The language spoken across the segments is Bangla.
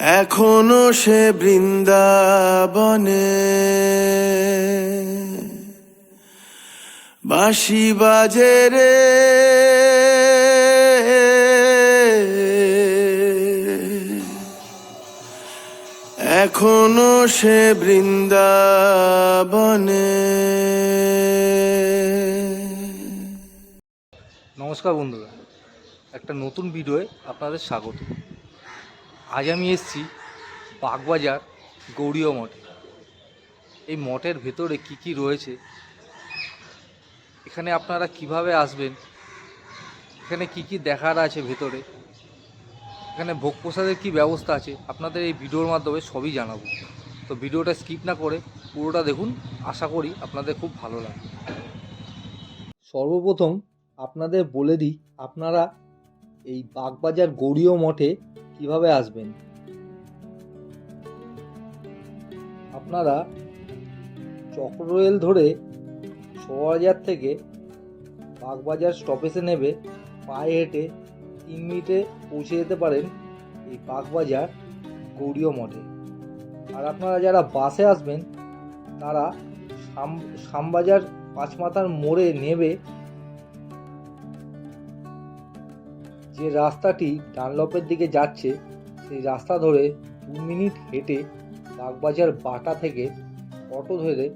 এখনও সে বৃন্দাবনে। বাঁশি বাজে রে। এখনও সে বৃন্দাবনে। নমস্কার বন্ধুরা, একটা নতুন ভিডিওয়ে আপনাদের স্বাগত। আজ আমি এসেছি বাগবাজার গৌরীয় মঠে। এই মঠের ভেতরে কি কি রয়েছে? এখানে আপনারা কীভাবে আসবেন? এখানে কি কি দেখার আছে ভেতরে? এখানে ভোগ প্রসাদের কী ব্যবস্থা আছে? আপনাদের এই ভিডিওর মাধ্যমে সবই জানাব। তো ভিডিওটা স্কিপ না করে পুরোটা দেখুন। আশা করি আপনাদের খুব ভালো লাগবে। সর্বপ্রথম আপনাদের বলে দিই, আপনারা এই বাগবাজার গৌরীয় মঠে কীভাবে আসবেন? আপনারা চক্ররেল ধরে শোয়াজার থেকে বাগবাজার স্টপেজে নেবে, পায়ে হেঁটে তিন মিনিটে পৌঁছে যেতে পারেন এই বাগবাজার গৌরীয় মঠে। আর আপনারা যারা বাসে আসবেন, তারা শাম শামবাজার পাঁচমাথার মোড়ে নেবে যে রাস্তাটি ডানলপের দিকে যাচ্ছে, সেই রাস্তা ধরে দু মিনিট হেঁটে বাগবাজার বাটা থেকে অটো ধরে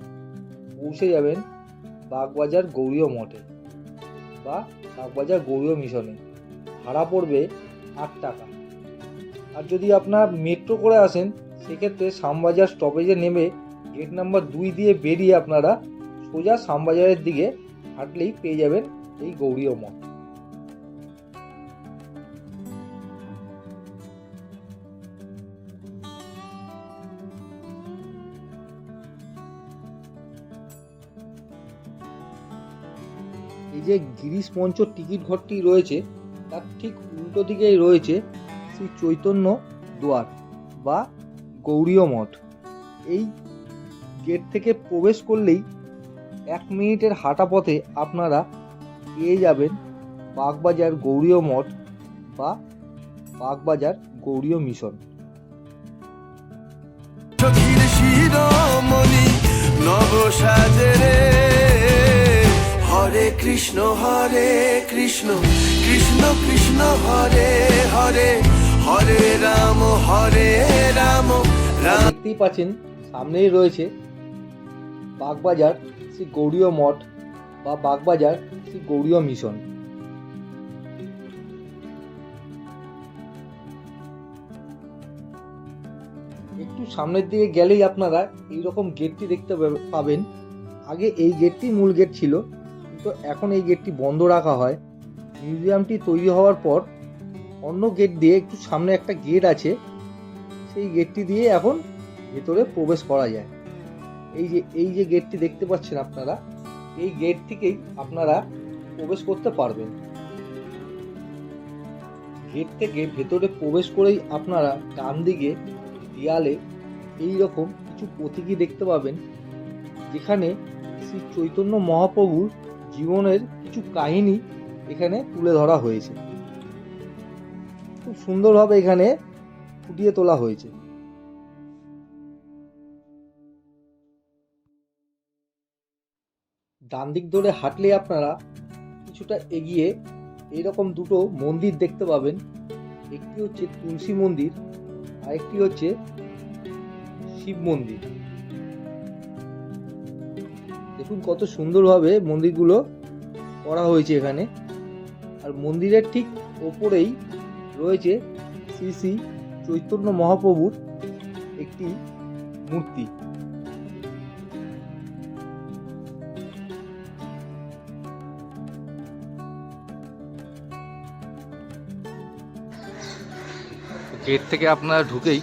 পৌঁছে যাবেন বাগবাজার গৌরীয় মঠে বা বাগবাজার গৌরীয় মিশনে। ভাড়া পড়বে আট টাকা। আর যদি আপনার মেট্রো করে আসেন, সেক্ষেত্রে শ্যামবাজার স্টপেজে নেমে গেট নাম্বার দুই দিয়ে বেরিয়ে আপনারা সোজা শ্যামবাজারের দিকে হাঁটলেই পেয়ে যাবেন এই গৌরীয় মঠ। যে গিরিশ মঞ্চ টিকিট ঘরটি রয়েছে, তার ঠিক উল্টো দিকেই রয়েছে শ্রী চৈতন্য দুয়ার বা গৌরীয় মঠ। এই গেট থেকে প্রবেশ করলেই এক মিনিটের হাঁটা পথে আপনারা পেয়ে যাবেন বাগবাজার গৌরীয় মঠ বা বাগবাজার গৌরীয় মিশন। নব সাজে রে হরে কৃষ্ণ হরে কৃষ্ণ কৃষ্ণ কৃষ্ণ, হরে হরে হরে রাম হরে রাম দেখতেই পাচ্ছেন, সামনেই রয়েছে বাগবাজার শ্রী গৌরীয় মঠ বা বাগবাজার শ্রী গৌরীয় মিশন। একটু সামনের দিকে গেলেই আপনারা এইরকম গেটটি দেখতে পাবেন। আগে এই গেটটি মূল গেট ছিল। কিন্তু এখন এই গেটটি বন্ধ রাখা হয়। মিউজিয়ামটি তৈরি হওয়ার পর অন্য গেট দিয়ে একটু সামনে একটা গেট আছে। সেই গেটটি দিয়ে এখন ভেতরে প্রবেশ করা যায়। এই যে এই যে গেটটি দেখতে পাচ্ছেন আপনারা, এই গেট থেকেই আপনারা প্রবেশ করতে পারবেন। গেট থেকে ভেতরে প্রবেশ করেই আপনারা ডান দিকে দেয়ালে এই রকম কিছু প্রতীকী দেখতে পাবেন। যেখানে শ্রী চৈতন্য মহাপ্রভুর জীবনের কিছু কাহিনী এখানে তুলে ধরা হয়েছে। খুব সুন্দরভাবে এখানে ফুটিয়ে তোলা হয়েছে। ডান দিক ধরে হাঁটলে আপনারা কিছুটা এগিয়ে এইরকম দুটো মন্দির দেখতে পাবেন। একটি হচ্ছে তুলসী মন্দির আর একটি হচ্ছে শিব মন্দির। দেখুন কত সুন্দরভাবে মন্দিরগুলো করা হয়েছে এখানে। আর মন্দিরের ঠিক ওপরেই রয়েছে শ্রী শ্রী চৈতন্য মহাপ্রভুর একটি মূর্তি। গেট থেকে আপনারা ঢুকেই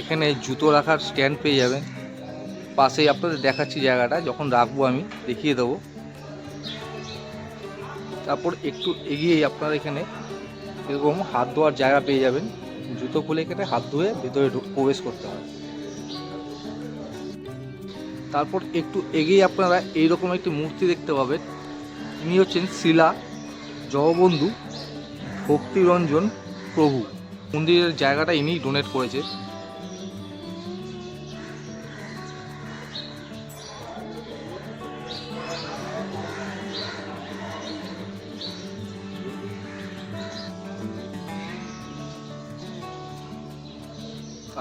এখানে জুতো রাখার স্ট্যান্ড পেয়ে যাবেন। পাশেই আপনাদের দেখাচ্ছি জায়গাটা, যখন রাখব আমি, দেখিয়ে দেবো। তারপর একটু এগিয়েই আপনারা এখানে এরকম হাত ধোয়ার জায়গা পেয়ে যাবেন। জুতো খুলে এখানে হাত ধুয়ে ভেতরে প্রবেশ করতে হয় তারপর একটু এগিয়ে আপনারা এইরকম একটি মূর্তি দেখতে পাবেন। তিনি হচ্ছেন শিলা জগবন্ধু ভক্তিরঞ্জন প্রভু। মন্দিরের জায়গাটা ইনি ডোনেট করেছে।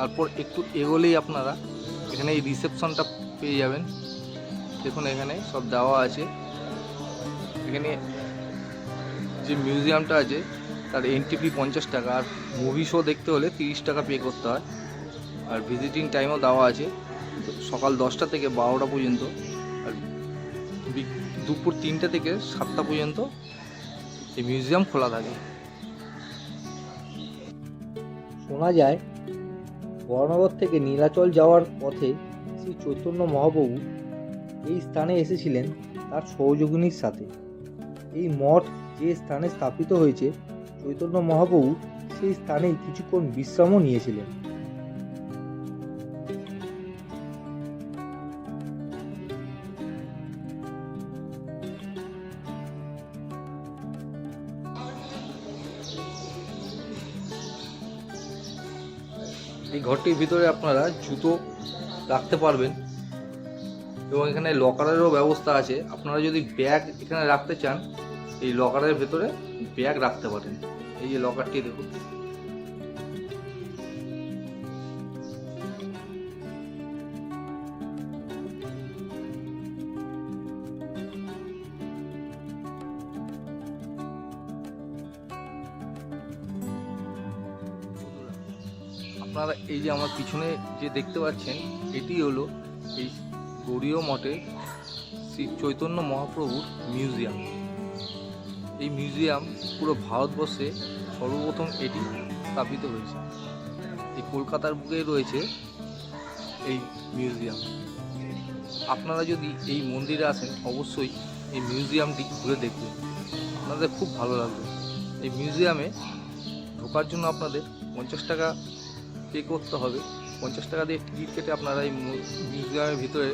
তারপর একটু এগোলেই আপনারা এখানে এই রিসেপশনটা পেয়ে যাবেন। দেখুন এখানে সব দেওয়া আছে। এখানে যে মিউজিয়ামটা আছে, তার এন্ট্রি ফি পঞ্চাশ টাকা। আর মুভি শো দেখতে হলে তিরিশ টাকা পে করতে হয়। আর ভিজিটিং টাইমও দেওয়া আছে। সকাল দশটা থেকে বারোটা পর্যন্ত। আর দুপুর তিনটে থেকে সাতটা পর্যন্ত এই মিউজিয়াম খোলা থাকে। শোনা যায় বরানগর থেকে নীলাচল যাওয়ার পথে শ্রী চৈতন্য মহাপ্রভু এই স্থানে এসেছিলেন তার সহযোগিনীর সাথে। এই মঠ যে স্থানে স্থাপিত হয়েছে, চৈতন্য মহাপ্রভু সেই স্থানেই কিছুক্ষণ বিশ্রামও নিয়েছিলেন। ঘরটির ভিতরে আপনারা জুতো রাখতে পারবেন এবং এখানে লকারেরও ব্যবস্থা আছে। আপনারা যদি ব্যাগ এখানে রাখতে চান, এই লকারের ভেতরে ব্যাগ রাখতে পারেন। এই যে লকারটি দেখুন। এই যে আমার পিছনে যে দেখতে পাচ্ছেন, এটি হলো এই গৌরীয় মঠে শ্রী চৈতন্য মহাপ্রভুর মিউজিয়াম। এই মিউজিয়াম পুরো ভারতবর্ষে সর্বপ্রথম এটি স্থাপিত হয়েছে। এই কলকাতার বুকে রয়েছে এই মিউজিয়াম। আপনারা যদি এই মন্দিরে আসেন, অবশ্যই এই মিউজিয়ামটি ঘুরে দেখবেন আপনাদের খুব ভালো লাগবে। এই মিউজিয়ামে ঢোকার জন্য আপনাদের পঞ্চাশ টাকা পে করতে হবে। পঞ্চাশ টাকা দিয়ে টিকিট কেটে আপনারা এই মিউজিয়ামের ভিতরে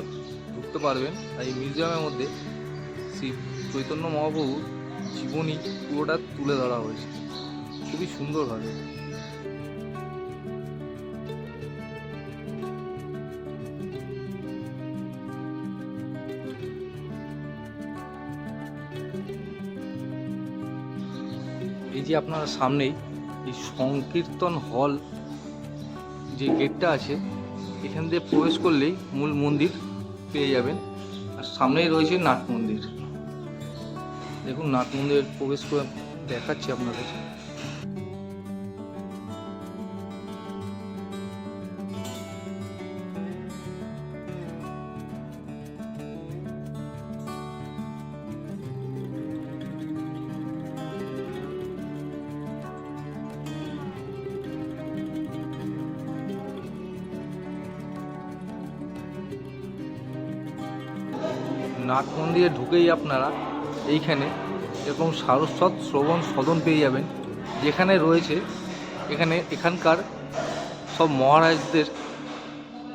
ঢুকতে পারবেন। আর এই মিউজিয়ামের মধ্যে শ্রী চৈতন্য মহাপ্রভুর জীবনী পুরোটা তুলে ধরা হয়েছে। খুবই সুন্দরভাবে এই যে আপনার সামনেই এই সংকীর্তন হল যে গেটটা আছে, এখান দিয়ে প্রবেশ করলেই মূল মন্দির পেয়ে যাবেন। আর সামনেই রয়েছে নাট মন্দির। দেখুন, নাট মন্দির প্রবেশ করে দেখাচ্ছি আপনাদের। মন্দিরে ঢুকেই আপনারা এইখানে এরকম সারস্বত শ্রবণ সদন পেয়ে যাবেন, যেখানে রয়েছে, এখানে এখানকার সব মহারাজদের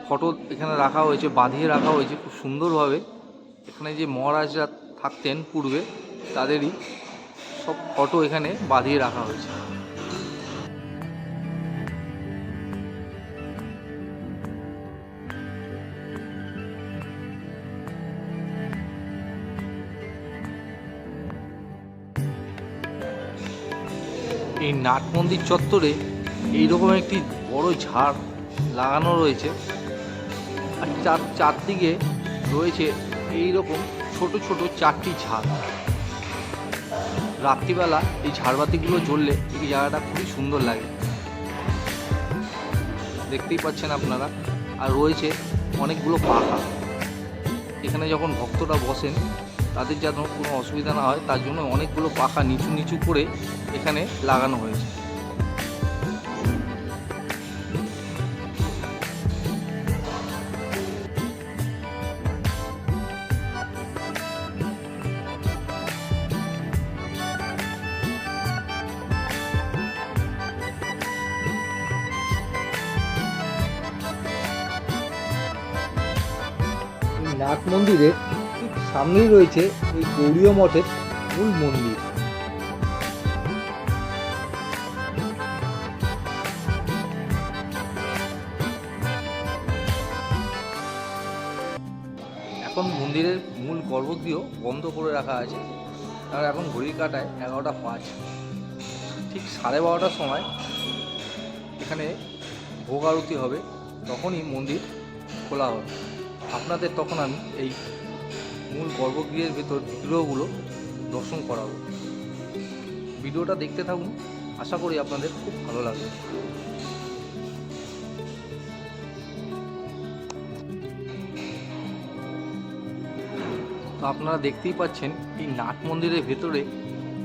ফটো এখানে রাখা হয়েছে, বাঁধিয়ে রাখা হয়েছে খুব সুন্দরভাবে। এখানে যে মহারাজরা থাকতেন পূর্বে, তাদেরই সব ফটো এখানে বাঁধিয়ে রাখা হয়েছে। এই নাট মন্দির চত্বরে এইরকম একটি বড় ঝাড় লাগানো রয়েছে। আর চার, চারদিকে রয়েছে এই রকম ছোট ছোট চারটি ঝাড়। রাত্রিবেলা এই ঝাড়বাতিগুলো জ্বললে এই জায়গাটা খুবই সুন্দর লাগে। দেখতেই পাচ্ছেন আপনারা। আর রয়েছে অনেকগুলো পাখা। এখানে যখন ভক্তরা বসেন তাদের যেন কোনো অসুবিধা না হয়, তার জন্য অনেকগুলো পাখা নিচু নিচু করে এখানে লাগানো হয়েছে। নাট মন্দিরের সামনেই রয়েছে এই গৌরীয় মঠের মূল মন্দির। এখন মন্দিরের মূল গর্ভগৃহ বন্ধ করে রাখা আছে। কারণ এখন ঘড়ি কাটায় এগারোটা পাঁচ। ঠিক সাড়ে বারোটার সময় এখানে ভোগ আরতি হবে, তখনই মন্দির খোলা হবে। আপনাদের, তখন আমি এই মূল গর্ভগৃহের ভেতর বিগ্রহগুলো দর্শন করাবো। ভিডিওটা দেখতে থাকুন, আশা করি আপনাদের খুব ভালো লাগবে। তো আপনারা দেখতেই পাচ্ছেন, এই নাট মন্দিরের ভেতরে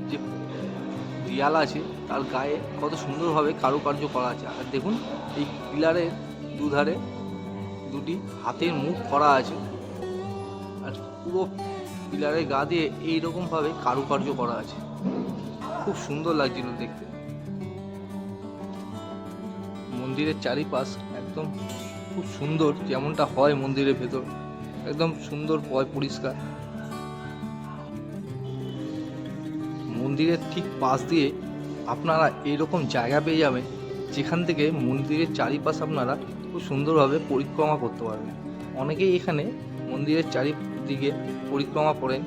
যে দেয়াল আছে, তার গায়ে কত সুন্দরভাবে কারুকার্য করা আছে। আর দেখুন, এই পিলারের দুধারে দুটি হাতের মুখ করা আছে। পুরো পিলারের গা দিয়ে এইরকমভাবে কারুকার্য করা আছে। খুব সুন্দর লাগছিল দেখতে। মন্দিরের চারিপাশ একদম খুব সুন্দর, যেমনটা হয় মন্দিরের ভেতর। একদম সুন্দর পয় পরিষ্কার। মন্দিরের ঠিক পাশ দিয়ে আপনারা এইরকম জায়গা পেয়ে যাবেন, যেখান থেকে মন্দিরের চারিপাশ আপনারা খুব সুন্দরভাবে পরিক্রমা করতে পারবেন। অনেকেই এখানে মন্দিরের চারিদিকে পরিক্রমা করেন।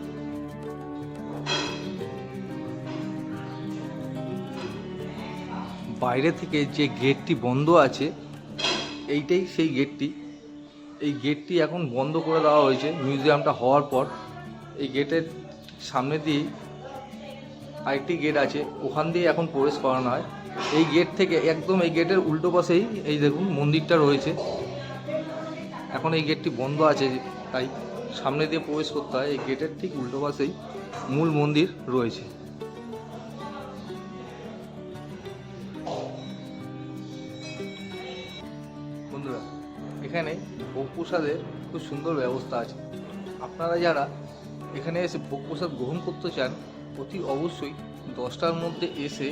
বাইরে থেকে যে গেটটি বন্ধ আছে, এইটাই সেই গেটটি। এই গেটটি এখন বন্ধ করে দেওয়া হয়েছে, মিউজিয়ামটা হওয়ার পর। এই গেটের সামনে দিয়েই আরেকটি গেট আছে, ওখান দিয়ে এখন প্রবেশ করানো হয়। এই গেট থেকে একদম এই গেটের উল্টো পাশেই, এই দেখুন মন্দিরটা রয়েছে। এখন এই গেটটি বন্ধ আছে, তাই সামনে দিয়ে প্রবেশ করতে হয়, এই গেটের ঠিক উল্টো পাশেই মূল মন্দির রয়েছে। বন্ধুরা, এখানে ভোগ প্রসাদের খুব সুন্দর ব্যবস্থা আছে। আপনারা যারা এখানে এসে ভোগ প্রসাদ গ্রহণ করতে চান, অতি অবশ্যই দশটার মধ্যে এসে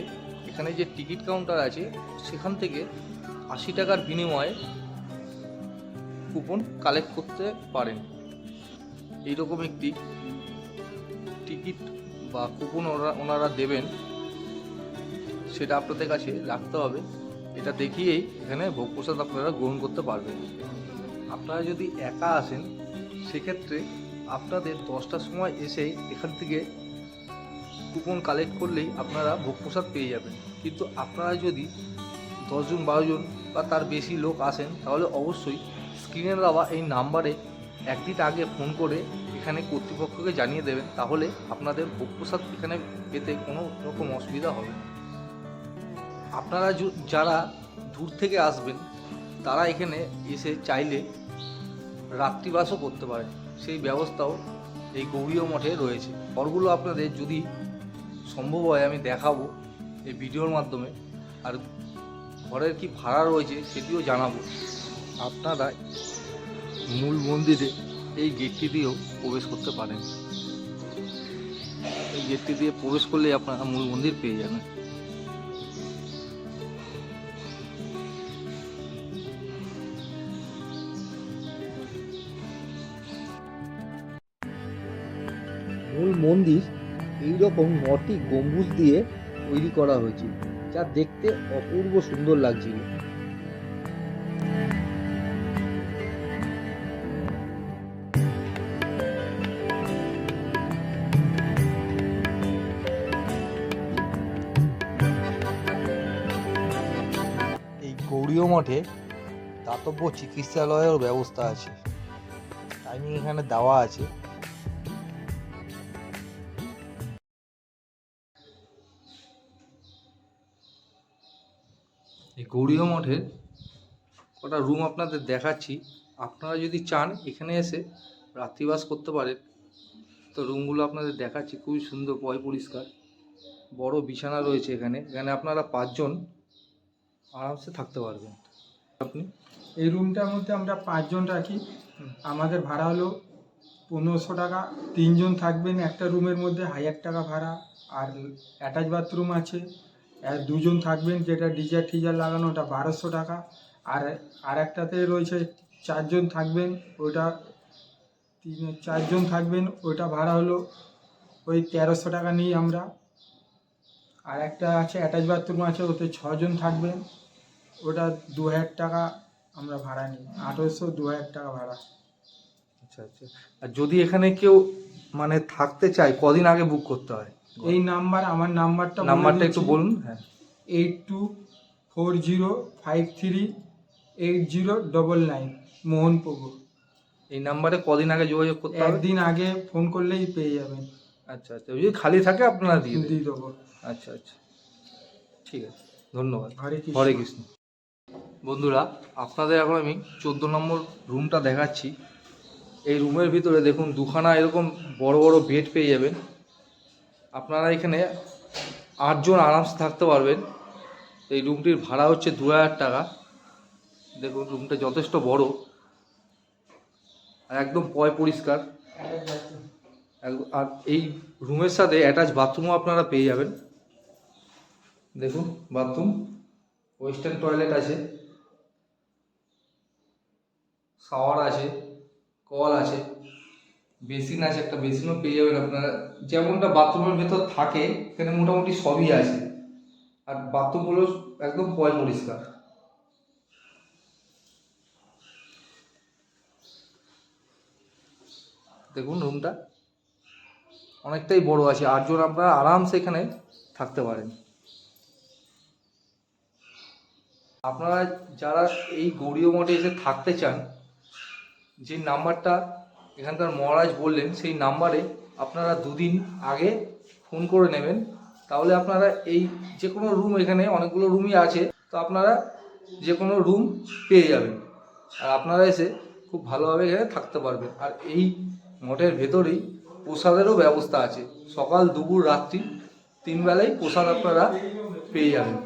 এখানে যে টিকিট কাউন্টার আছে, সেখান থেকে আশি টাকার বিনিময়ে কুপন কালেক্ট করতে পারেন। এইরকম একটি টিকিট বা কুপন ওরা, ওনারা দেবেন, সেটা আপনাদের কাছে রাখতে হবে। এটা দেখিয়েই এখানে ভোগ প্রসাদ আপনারা গ্রহণ করতে পারবেন। আপনারা যদি একা আসেন, সেক্ষেত্রে আপনাদের দশটার সময় এসে এখান থেকে কুপন কালেক্ট করলেই আপনারা ভোগ প্রসাদ পেয়ে যাবেন। কিন্তু আপনারা যদি দশজন বারোজন বা তার বেশি লোক আসেন, তাহলে অবশ্যই স্ক্রিনে দেওয়া এই নাম্বারে একদিন আগে ফোন করে এখানে কর্তৃপক্ষকে জানিয়ে দেবেন, তাহলে আপনাদের ভোগ প্রসাদ এখানে পেতে কোনো রকম অসুবিধা হবে আপনারা যারা দূর থেকে আসবেন, তারা এখানে এসে চাইলে রাত্রিবাসও করতে পারেন। সেই ব্যবস্থাও এই গৌরীয় মঠে রয়েছে। ঘরগুলো আপনাদের যদি সম্ভব হয় আমি দেখাবো এই ভিডিওর মাধ্যমে। আর ঘরের কি ভাড়া রয়েছে সেটিও জানাব। আপনারা মূল মন্দিরে এই গেটটি দিয়েও প্রবেশ করতে পারেন। এই গেটটি দিয়ে প্রবেশ করলে আপনারা মূল মন্দির পেয়ে যাবেন। মূল মন্দির এইরকম নটি গম্বুজ দিয়ে তৈরি করা হয়েছে যা দেখতে অপূর্ব সুন্দর লাগছিল। মঠে দাতব্য চিকিৎসালয়ের ব্যবস্থা আছে। টাইমিং এখানে দেওয়া আছে। এই গৌরীয় মঠের কটা রুম আপনাদের দেখাচ্ছি। আপনারা যদি চান এখানে এসে রাত্রিবাস করতে পারেন। তো রুমগুলো আপনাদের দেখাচ্ছি, খুবই সুন্দর, পয় পরিষ্কার। বড় বিছানা রয়েছে এখানে। এখানে আপনারা পাঁচজন আরামসে থাকতে পারবেন। আপনি? এই রুমটার মধ্যে আমরা পাঁচজন রাখি। আমাদের ভাড়া হলো পনেরোশো টাকা। তিনজন থাকবেন একটা রুমের মধ্যে হাজার টাকা ভাড়া। আর অ্যাটাচ বাথরুম আছে। আর দুজন থাকবেন যেটা ডিজার টিজার লাগানো, ওটা বারোশো টাকা। আর আর একটাতে রয়েছে চারজন থাকবেন, ওটা তিন, চারজন থাকবেন, ওটা ভাড়া হলো ওই তেরোশো টাকা নিই আমরা। আর একটা আছে অ্যাটাচ বাথরুম আছে, ওতে ছজন থাকবেন। ওটা দু হাজার টাকা আমরা ভাড়া নিই। আঠেরোশো দু হাজার টাকা ভাড়া। আচ্ছা আচ্ছা। আর যদি এখানে কেউ মানে থাকতে চায় কদিন আগে বুক করতে হয়? এই নাম্বার আমার নাম্বারটা নাম্বারটা একটু বলুন হ্যাঁ। Eight two four zero five three eight zero double nine Mohan পগো এই নাম্বারে কদিন আগে যোগাযোগ করতে হবে? একদিন আগে ফোন করলেই পেয়ে যাবেন। আচ্ছা আচ্ছা। যদি খালি থাকে আপনারা দিয়ে দিয়ে দেবো। আচ্ছা আচ্ছা। ঠিক আছে। ধন্যবাদ। হরে কৃষ্ণ। হরে কৃষ্ণ। বন্ধুরা, আপনাদের এখন আমি চোদ্দ নম্বর রুমটা দেখাচ্ছি। এই রুমের ভিতরে দেখুন, দুখানা এরকম বড় বড় বেড পেয়ে যাবেন। আপনারা এখানে আটজন আরামসে থাকতে পারবেন। এই রুমটির ভাড়া হচ্ছে দু হাজার টাকা। দেখুন রুমটা যথেষ্ট বড়। আর একদম পয় পরিষ্কার। আর এই রুমের সাথে অ্যাটাচ বাথরুমও আপনারা পেয়ে যাবেন। দেখুন বাথরুম ওয়েস্টার্ন টয়লেট আছে। শাওয়ার আছে, কল আছে, বেসিন আছে, একটা বেসিনও পেয়ে যাবেন আপনারা। যেমনটা বাথরুমের ভেতর থাকে এখানে মোটামুটি সবই আছে। আর বাথরুমগুলো একদম পয় পরিষ্কার। দেখুন রুমটা অনেকটাই বড় আছে, আটজন আপনারা আরামসে এখানে থাকতে পারেন। আপনারা যারা এই গৌরীয় মঠে এসে থাকতে চান যে নাম্বারটা এখানকার মহারাজ বললেন, সেই নাম্বারে আপনারা দুদিন আগে ফোন করে নেবেন। তাহলে আপনারা এই যে কোনো রুম এখানে অনেকগুলো রুমই আছে, তো আপনারা যে কোনো রুম পেয়ে যাবেন। আর আপনারা এসে খুব ভালোভাবে এখানে থাকতে পারবেন। আর এই মঠের ভেতরেই প্রসাদেরও ব্যবস্থা আছে। সকাল, দুপুর, রাত্রি তিন বেলায় প্রসাদ আপনারা পেয়ে যাবেন।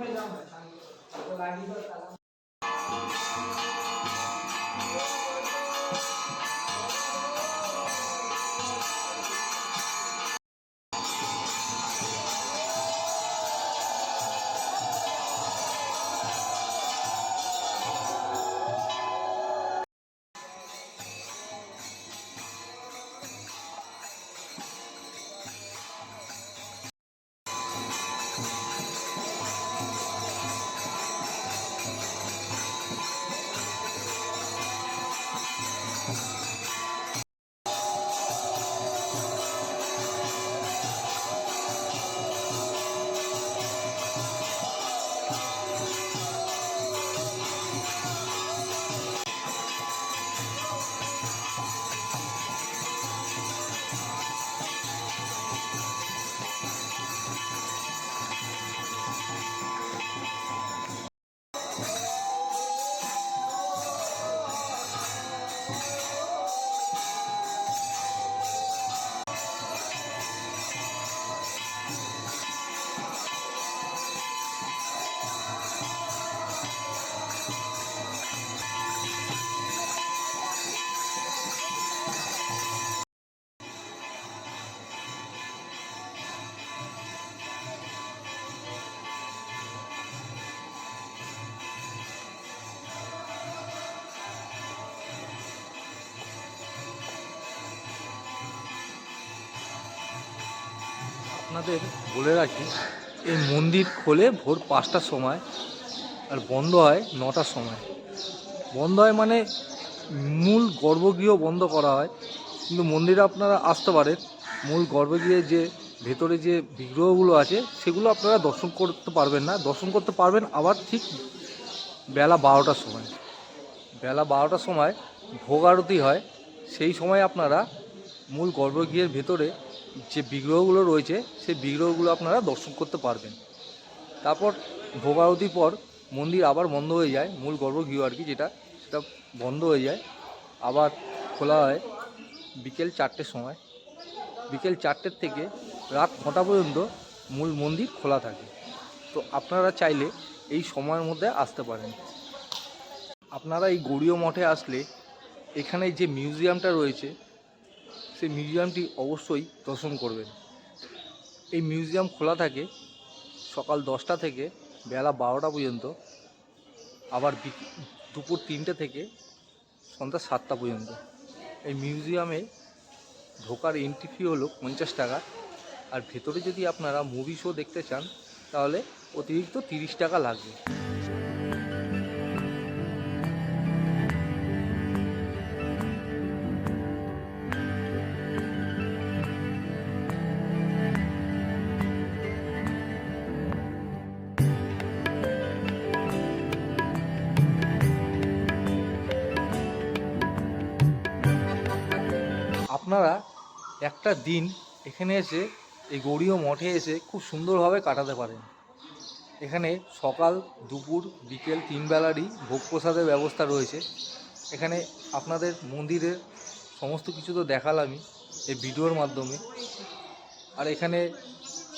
আপনাদের বলে রাখি, এই মন্দির খোলে ভোর পাঁচটার সময় আর বন্ধ হয় নটার সময়। বন্ধ হয় মানে মূল গর্ভগৃহ বন্ধ করা হয়। কিন্তু মন্দিরে আপনারা আসতে পারেন। মূল গর্ভগৃহে যে ভেতরে যে বিগ্রহগুলো আছে, সেগুলো আপনারা দর্শন করতে পারবেন না। দর্শন করতে পারবেন আবার ঠিক বেলা বারোটার সময়। বেলা বারোটার সময় ভোগ আরতি হয়। সেই সময় আপনারা মূল গর্ভগৃহের ভেতরে যে বিগ্রহগুলো রয়েছে, সেই বিগ্রহগুলো আপনারা দর্শন করতে পারবেন। তারপর ভোগ আরতির পর মন্দির আবার বন্ধ হয়ে যায়, মূল গর্ভগৃহ আর কি যেটা, সেটা বন্ধ হয়ে যায়। আবার খোলা হয় বিকেল চারটের সময়। বিকেল চারটের থেকে রাত নটা পর্যন্ত মূল মন্দির খোলা থাকে। তো আপনারা চাইলে এই সময়ের মধ্যে আসতে পারেন। আপনারা এই গৌরীয় মঠে আসলে এখানে যে মিউজিয়ামটা রয়েছে সেই মিউজিয়ামটি অবশ্যই দর্শন করবেন। এই মিউজিয়াম খোলা থাকে সকাল দশটা থেকে বেলা বারোটা পর্যন্ত, আবার দুপুর তিনটে থেকে সন্ধ্যা সাতটা পর্যন্ত। এই মিউজিয়ামে ঢোকার এন্ট্রি ফি হলো পঞ্চাশ টাকা। আর ভেতরে যদি আপনারা মুভি শো দেখতে চান, তাহলে অতিরিক্ত তিরিশ টাকা লাগবে। আপনারা একটা দিন এখানে এসে এই গৌরীয় মঠে এসে খুব সুন্দরভাবে কাটাতে পারেন। এখানে সকাল, দুপুর, বিকেল তিন বেলারই ভোগ প্রসাদের ব্যবস্থা রয়েছে। এখানে আপনাদের মন্দিরের সমস্ত কিছু তো দেখালামই এই ভিডিওর মাধ্যমে। আর এখানে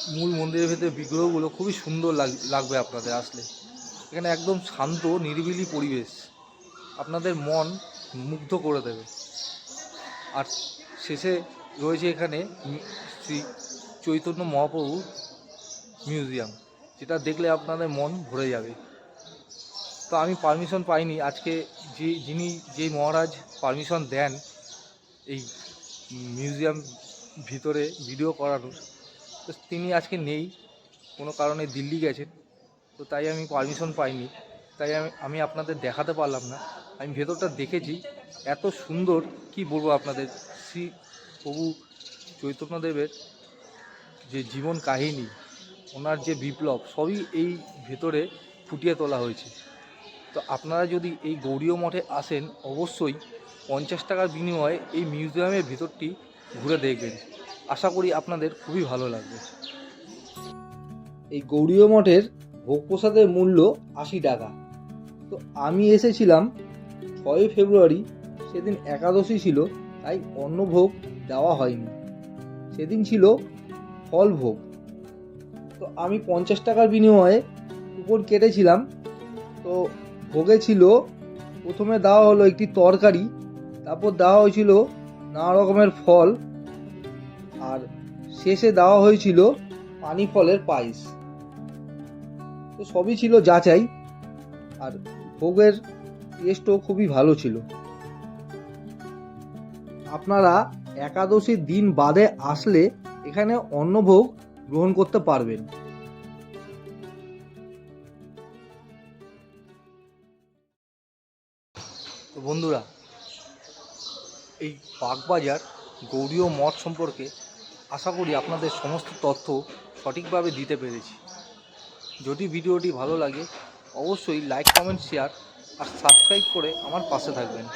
মূল মন্দিরের ভেতরে বিগ্রহগুলো খুবই সুন্দর লাগ- লাগবে আপনাদের আসলে। এখানে একদম শান্ত, নিরিবিলি পরিবেশ। আপনাদের মন মুগ্ধ করে দেবে। আর শেষে রয়েছে এখানে শ্রী চৈতন্য মহাপ্রভু মিউজিয়াম, যেটা দেখলে আপনাদের মন ভরে যাবে। তো আমি পারমিশন পাইনি। আজকে যে যিনি যেই মহারাজ পারমিশন দেন এই মিউজিয়াম ভিতরে ভিডিও করানোর, তো তিনি আজকে নেই, কোনো কারণে দিল্লি গেছেন। তো তাই আমি পারমিশন পাইনি। তাই আমি আমি আপনাদের দেখাতে পারলাম না। আমি ভেতরটা দেখেছি। এত সুন্দর, কি বলব আপনাদের? শ্রী প্রভু চৈতন্যদেবের যে জীবন কাহিনী, ওনার যে বিপ্লব, সবই এই ভেতরে ফুটিয়ে তোলা হয়েছে। তো আপনারা যদি এই গৌরীয় মঠে আসেন, অবশ্যই পঞ্চাশ টাকার বিনিময়ে এই মিউজিয়ামের ভেতরটি ঘুরে দেখবেন। আশা করি আপনাদের খুবই ভালো লাগবে। এই গৌরীয় মঠের ভোগ প্রসাদের মূল্য আশি টাকা। তো আমি এসেছিলাম ছয়ই ফেব্রুয়ারি, সেদিন একাদশী ছিল। তাই অন্নভোগ দেওয়া হয়নি। সেদিন ছিল ফল ভোগ তো আমি পঞ্চাশ টাকার বিনিময়ে কুপন কেটেছিলাম। তো ভোগে ছিল, প্রথমে দেওয়া হলো একটি তরকারি, তারপর দেওয়া হয়েছিল নানা রকমের ফল, আর শেষে দেওয়া হয়েছিল পানি ফলের পায়েস। তো সবই ছিল যাচাই, আর ভোগের টেস্টও খুবই ভালো ছিল। আপনারা একাদশীর দিন বাদে আসলে এখানে অন্নভোগ গ্রহণ করতে পারবেন। বন্ধুরা, এই বাগবাজার গৌরীয় মঠ সম্পর্কে আশা করি আপনাদের সমস্ত তথ্য সঠিকভাবে দিতে পেরেছি। যদি ভিডিওটি ভালো লাগে, অবশ্যই লাইক কমেন্ট শেয়ার আর সাবস্ক্রাইব করে আমার পাশে থাকবেন।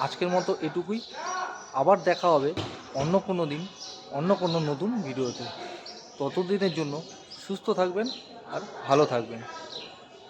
আজকের মতো এটুকুই। আবার দেখা হবে অন্য কোনো দিন, অন্য কোনো নতুন ভিডিওতে। ততদিনের জন্য সুস্থ থাকবেন আর ভালো থাকবেন।